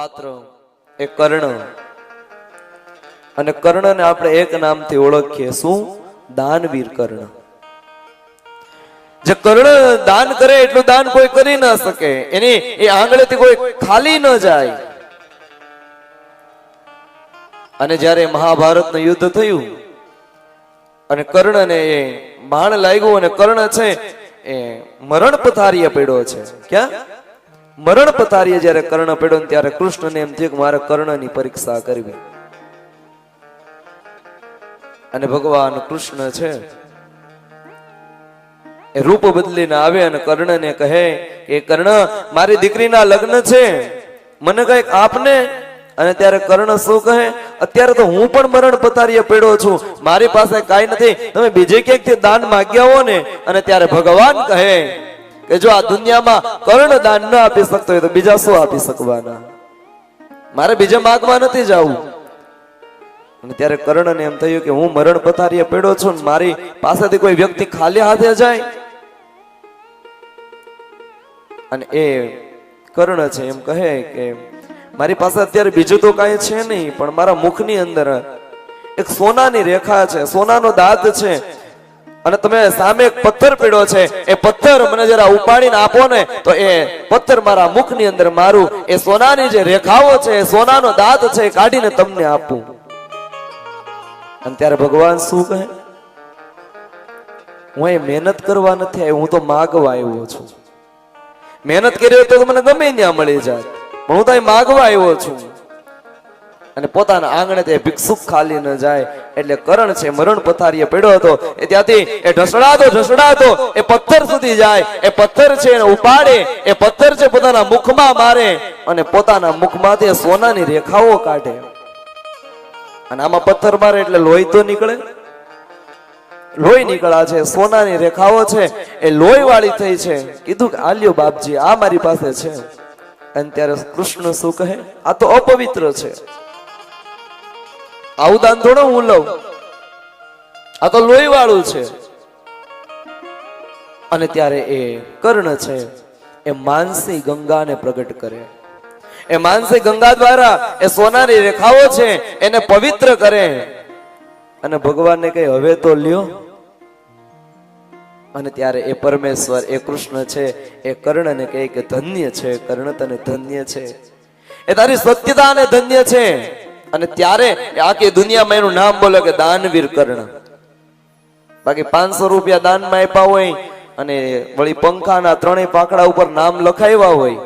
પાત્ર એ કર્ણ. અને કર્ણને આપણે એક નામથી ઓળખીએ શું? દાનવીર કર્ણ. જે કર્ણ દાન કરે એટલું દાન કોઈ કરી ન શકે. એની એ આંગળીથી કોઈ ખાલી ન જાય. અને જ્યારે મહાભારતનું યુદ્ધ થયું, અને કર્ણને એ બાણ લાગ્યું અને કર્ણ છે, એ મરણ પથારીએ પડ્યો છે. ક્યાં? મરણ પતારીએ જ્યારે કર્ણ પડ્યો ત્યારે કૃષ્ણને એમ થયું કે મારે કર્ણની પરીક્ષા કરવી. અને ભગવાન કૃષ્ણ છે, એ રૂપ બદલીને આવે અને કર્ણને કહે કે, કર્ણ, મારી દીકરીના લગ્ન છે. મને કંઈક આપને. અને ત્યારે કર્ણ શું કહે? અત્યારે તો હું પણ મરણ પતારીએ પડ્યો છું. મારી પાસે કાંઈ નથી. તમે બીજે ક્યાંકથી દાન માગ્યા હો ને અને ત્યારે ભગવાન કહે કે જો આ દુનિયામાં કર્ણ દાન ન આપી શકતો હોય તો બીજા શું આપી શકવાના? મારે બીજે માગવા નથી જવું. અને ત્યારે કર્ણને એમ થયું કે હું મરણ પથારીએ પડ્યો છું મારી પાસેથી કોઈ વ્યક્તિ ખાલી હાથે જાય. અને એ કર્ણ છે એમ કહે કે મારી પાસે અત્યારે બીજું તો કાંઈ છે નહીં, પણ મારા મુખની અંદર એક સોનાની રેખા છે, સોનાનો દાંત છે અને તમે સામે એક પથ્થર પીડો છે, એ પથ્થર મને જરા ઉપાડીને આપો ને, તો એ પથ્થર મારા મુખની અંદર મારું, એ સોનાની જે રેખાઓ છે, એ સોનાનો દાંત છે, એ કાઢીને તમને આપું. અને ત્યારે ભગવાન શું કહે? હું અહીં મહેનત કરવા નથી આવ્યો, હું તો માગવા આવ્યો છું. મહેનત કરી તો મને ગમે ત્યાં મળી જાય. પણ હું તો માગવા આવ્યો છું. અને પોતાના આંગણે તે ભિક્ષુક ખાલી ન જાય. એટલે કરણ છે મરણ પથારીએ પડ્યો હતો. એ ત્યાંથી એ ઢસડાતો ઢસડાતો, એ પથ્થર સુધી જાય. એ પથ્થર છે એને ઉપાડે. એ પથ્થર છે પોતાના મુખમાં મારે. અને પોતાના મુખમાંથી સોનાની રેખાઓ કાઢે. અને આમાં પથ્થર મારે એટલે લોહી તો નીકળે? લોહી નીકળ્યા છે, સોનાની રેખાઓ છે. એ લોહી વાળી થઈ છે. કીધું કે, આલ્યો બાપજી, આ મારી પાસે છે. અને ત્યારે કૃષ્ણ શું કહે? આ તો અપવિત્ર છે. આવું દાન થોડો હું લઉં આ તો લોહી વાળું છે. અને ત્યારે એ કર્ણ છે, એ માનસી ગંગાને પ્રગટ કરે. એ માનસી ગંગા દ્વારા એ સોનાની રેખાઓ છે, એને પવિત્ર કરે. અને ભગવાનને કહે, હવે તો લ્યો. અને ત્યારે એ પરમેશ્વર, એ કૃષ્ણ છે, એ કર્ણને કહે કે, ધન્ય છે, કર્ણ તને ધન્ય છે. એ તારી સત્યતા ધન્ય છે. અને ત્યારે આખી દુનિયામાં એનું નામ બોલે કે દાનવીર કર્ણ. બાકી પાંચસો રૂપિયા દાનમાં આપ્યા હોય અને વળી પંખાના ત્રણેય પાકડા ઉપર નામ લખાવ્યા હોય